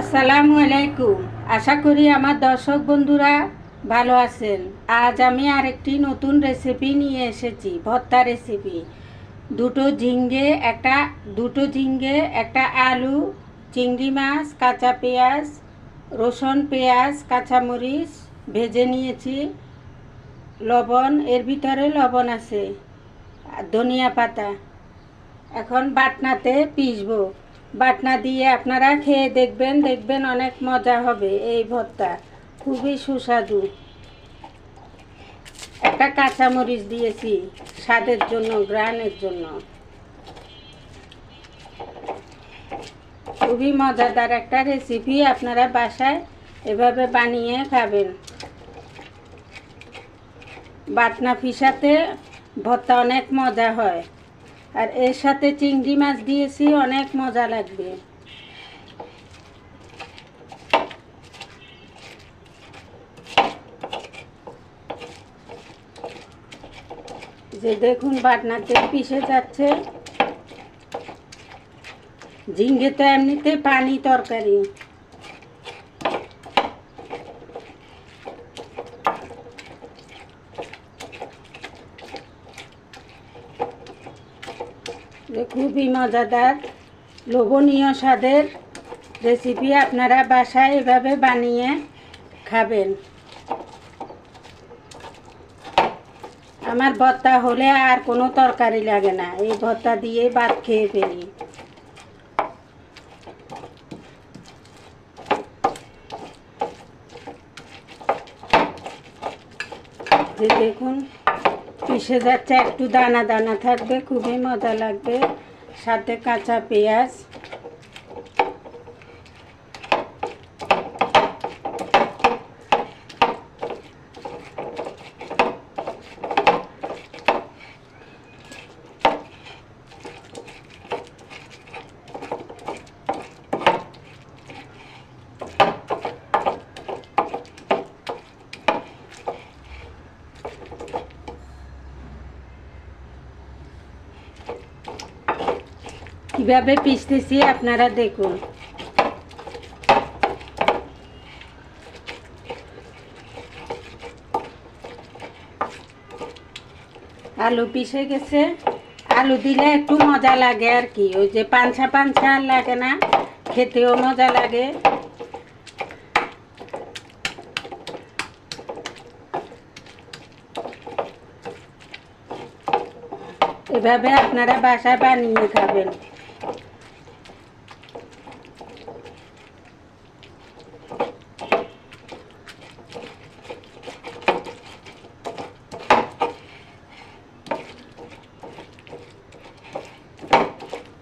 আসসালামু আলাইকুম। আশা করি আমার দর্শক বন্ধুরা ভালো আছেন। আজ আমি আরেকটি নতুন রেসিপি নিয়ে এসেছি, ভর্তা রেসিপি দুটো ঝিঙ্গে একটা, দুটো ঝিঙ্গে একটা আলু, চিংড়ি মাছ, কাঁচা পেঁয়াজ, রসুন পেঁয়াজ, কাঁচামরিচ ভেজে নিয়েছি। লবণ, এর ভিতরে লবণ আছে, ধনিয়া পাতা। এখন বাটনাতে পিসবো বাটনা দিয়ে আপনারা খেয়ে দেখবেন দেখবেন অনেক মজা হবে এই ভর্তা। খুবই সুস্বাদু। একটা কাঁচামরিচ দিয়েছি, স্বাদের জন্য, গ্রানের জন্য। খুবই মজাদার একটা রেসিপি আপনারা বাসায় এভাবে বানিয়ে খাবেন। বাটনা ফিসাতে ভর্তা অনেক মজা হয়। আর এর সাথে চিংড়ি মাছ দিয়েছি, অনেক মজা লাগবে। যে দেখুন বাটনাতে পিষে যাচ্ছে। ঝিঙ্গে তো এমনিতে পানি তরকারি। খুবই মজাদার, লোভনীয় স্বাদের রেসিপি আপনারা বাসায় এভাবে বানিয়ে খাবেন। আমার ভর্তা হলে আর কোনো তরকারি লাগে না, এই ভর্তা দিয়ে ভাত খেয়ে ফেলি। দেখুন পিষে যাচ্ছে একটু দানা দানা থাকবে খুবই মজা লাগবে। সাথে কাঁচা পেঁয়াজ। কীভাবে পিসতেছি আপনারা দেখুন। আলু পিসে গেছে। আলু দিলে একটু মজা লাগে আর কি। ওই যে পাঞ্ছা পাঞ্ছা লাগে না, খেতেও মজা লাগে। এভাবে আপনারা বাসায় বানিয়ে খাবেন।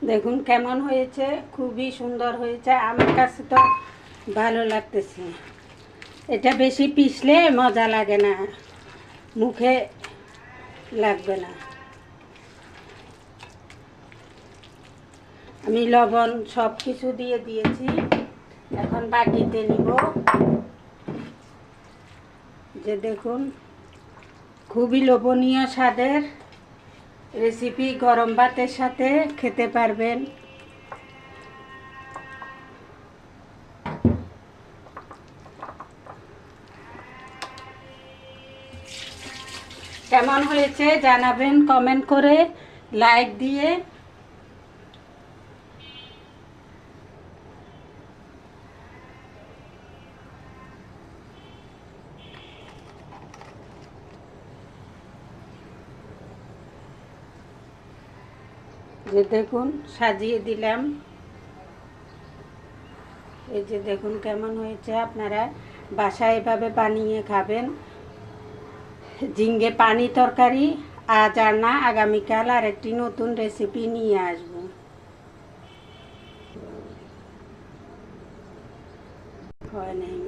দেখুন, কেমন হয়েছে? খুবই সুন্দর হয়েছে। আমার কাছে তো ভালো লাগতেছে। এটা বেশি পিষলে মজা লাগে না। মুখে লাগবে না। আমি লবণ সব কিছু দিয়ে দিয়েছি। এখন বাটিতে নিব। যে দেখুন, খুবই লোভনীয় স্বাদের। রেসিপি গরম ভাতের সাথে খেতে পারবেন। কেমন হয়েছে জানাবেন কমেন্ট করে লাইক দিয়ে যে দেখুন, সাজিয়ে দিলাম। এই যে দেখুন কেমন হয়েছে, আপনারা বাসায় এভাবে বানিয়ে খাবেন। ঝিঙ্গে পানি তরকারি, আজ আর না, আগামীকাল আর একটি নতুন রেসিপি নিয়ে আসব। হয় নাই।